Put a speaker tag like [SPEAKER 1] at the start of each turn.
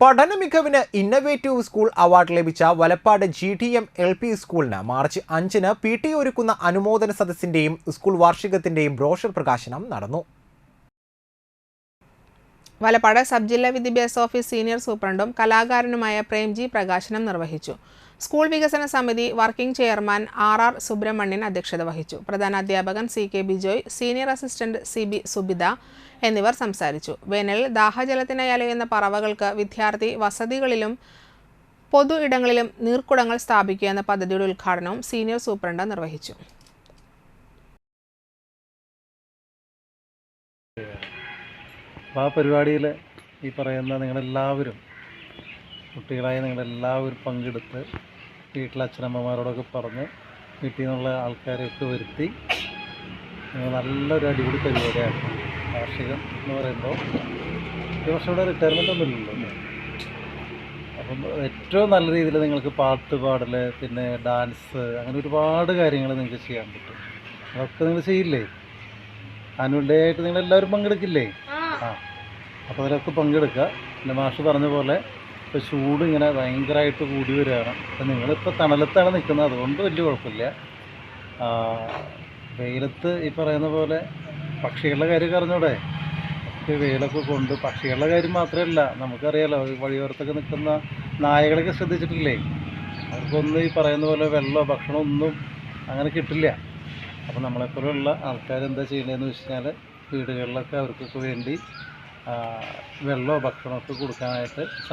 [SPEAKER 1] പഠന മികവിന് innovative school award ലഭിച്ച Valappad G T M L P സ്കൂളിന് മാർച്ച് അഞ്ചിന് പി ടി ഒരുക്കുന്ന അനുമോദന സദസ്സിന്റെയും സ്കൂൾ വാർഷികത്തിന്റെയും ബ്രോഷർ പ്രകാശനം നടന്നു.
[SPEAKER 2] വലപ്പാട് സബ് ജില്ലാ വിദ്യാഭ്യാസ ഓഫീസ് സീനിയർ സൂപ്രണ്ടും കലാകാരനുമായ പ്രേംജി പ്രകാശനം നിർവഹിച്ചു. സ്കൂൾ വികസന സമിതി working chairman R R Subramanian അധ്യക്ഷത വഹിച്ചു. പ്രധാന അധ്യാപകൻ C K Bijoy senior assistant C B Subitha എന്നിവർ സംസാരിച്ചു. വേനലിൽ ദാഹജലത്തിനായി അലയുന്ന പറവകൾക്ക് വിദ്യാർത്ഥി വസതികളിലും പൊതു ഇടങ്ങളിലും നീർക്കുടങ്ങൾ സ്ഥാപിക്കുക എന്ന പദ്ധതിയുടെ ഉദ്ഘാടനവും സീനിയർ സൂപ്രണ്ട് നിർവഹിച്ചു.
[SPEAKER 3] ആ പരിപാടിയിൽ ഈ പറയുന്ന നിങ്ങളെല്ലാവരും കുട്ടികളായ നിങ്ങളെല്ലാവരും പങ്കെടുത്ത് വീട്ടിലെ അച്ഛനമ്മമാരോടൊക്കെ പറഞ്ഞ് വീട്ടിൽ നിന്നുള്ള ആൾക്കാരെയൊക്കെ വരുത്തി നല്ലൊരു അടിപൊളി പരിപാടിയാണ്. കാർഷികം എന്ന് പറയുമ്പോൾ ഈ വർഷം ഇവിടെ റിട്ടയർമെന്റ് ഒന്നും ഇല്ലല്ലോ അപ്പം ഏറ്റവും നല്ല രീതിയിൽ നിങ്ങൾക്ക് പാട്ട് പാടൽ പിന്നെ ഡാൻസ് അങ്ങനെ ഒരുപാട് കാര്യങ്ങൾ നിങ്ങൾക്ക് ചെയ്യാൻ പറ്റും. അതൊക്കെ നിങ്ങൾ ചെയ്യില്ലേ? ആനുവൽ ഡേ ആയിട്ട് നിങ്ങൾ എല്ലാവരും പങ്കെടുക്കില്ലേ? ആ. അപ്പോൾ അതിലൊക്കെ പങ്കെടുക്കുക. പിന്നെ മാഷ് പറഞ്ഞ പോലെ ഇപ്പോൾ ചൂട് ഇങ്ങനെ ഭയങ്കരമായിട്ട് കൂടി വരികയാണ്. അപ്പം നിങ്ങളിപ്പോൾ തണലത്താണ് നിൽക്കുന്നത് അതുകൊണ്ട് വലിയ കുഴപ്പമില്ല. വെയിലത്ത് ഈ പറയുന്ന പോലെ പക്ഷികളുടെ കാര്യം അറിഞ്ഞൂടെ വെയിലൊക്കെ കൊണ്ട് പക്ഷികളുടെ കാര്യം മാത്രമല്ല നമുക്കറിയാലോ വഴിയോരത്തൊക്കെ നിൽക്കുന്ന നായകളൊക്കെ ശ്രദ്ധിച്ചിട്ടില്ലേ? അവർക്കൊന്നും ഈ പറയുന്ന പോലെ വെള്ളമോ ഭക്ഷണമോ ഒന്നും അങ്ങനെ കിട്ടില്ല. അപ്പോൾ നമ്മളെപ്പോലുള്ള ആൾക്കാർ എന്താ ചെയ്യണതെന്ന് വെച്ച് കഴിഞ്ഞാൽ വീടുകളിലൊക്കെ അവർക്കൊക്കെ വേണ്ടി വെള്ളമോ ഭക്ഷണമൊക്കെ കൊടുക്കാനായിട്ട്